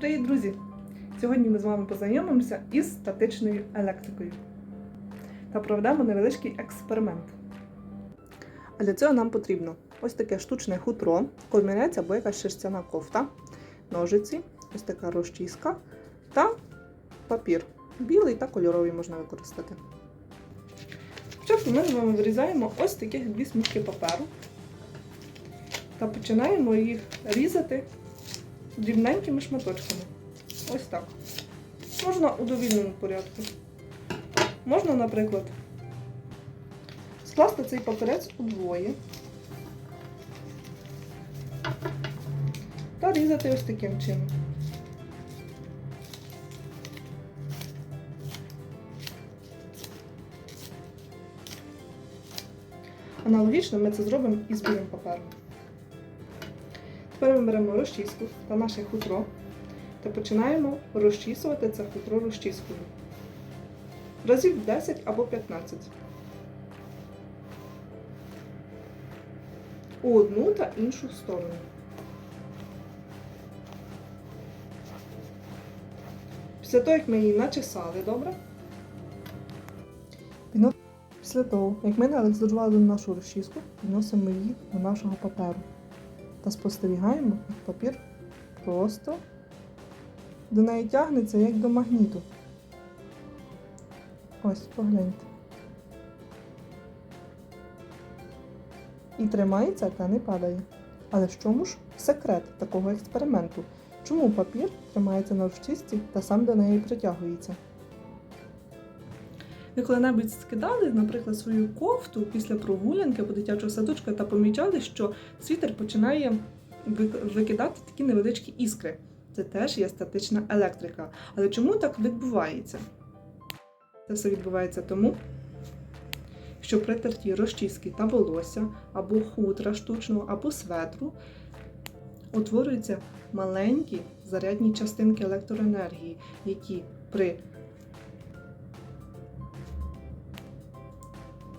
Привіт, друзі! Сьогодні ми з вами познайомимося із статичною електрикою та проведемо невеличкий експеримент. А для цього нам потрібно ось таке штучне хутро, комірець або якась шерстяна кофта, ножиці, ось така розчіска та папір. Білий та кольоровий можна використати. Спочатку ми з вами вирізаємо ось таких дві смужки паперу та починаємо їх різати дрібненькими шматочками. Ось так. Можна у довільному порядку. Можна, наприклад, скласти цей папірець удвоє та різати ось таким чином. Аналогічно ми це зробимо і з білим папером. Тепер беремо розчіску та наше хутро та починаємо розчісувати це хутро розчіскою. Разів 10 або 15. У одну та іншу сторону. Після того, як ми її начесали добре. Після того, як ми налезували нашу розчіску, відносимо її до нашого паперу та спостерігаємо, як папір просто до неї тягнеться, як до магніту. Ось, погляньте. І тримається та не падає. Але в чому ж секрет такого експерименту? Чому папір тримається на розчисті та сам до неї притягується? Ви коли-небудь скидали, наприклад, свою кофту після прогулянки по дитячого садочка та помічали, що світер починає викидати такі невеличкі іскри. Це теж є статична електрика. Але чому так відбувається? Це все відбувається тому, що при терті розчіски та волосся, або хутра штучного, або светру утворюються маленькі зарядні частинки електроенергії, які при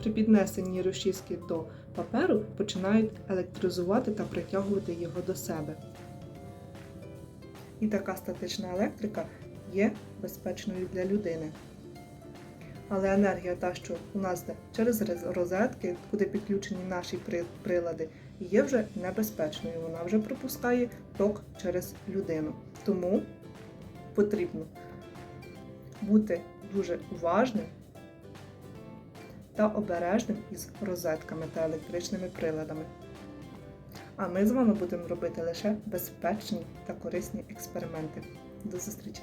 при піднесенні розчіски до паперу починають електризувати та притягувати його до себе. І така статична електрика є безпечною для людини. Але енергія та, що у нас йде через розетки, куди підключені наші прилади, є вже небезпечною. Вона вже пропускає ток через людину. Тому потрібно бути дуже уважним та обережним із розетками та електричними приладами. А ми з вами будемо робити лише безпечні та корисні експерименти. До зустрічі!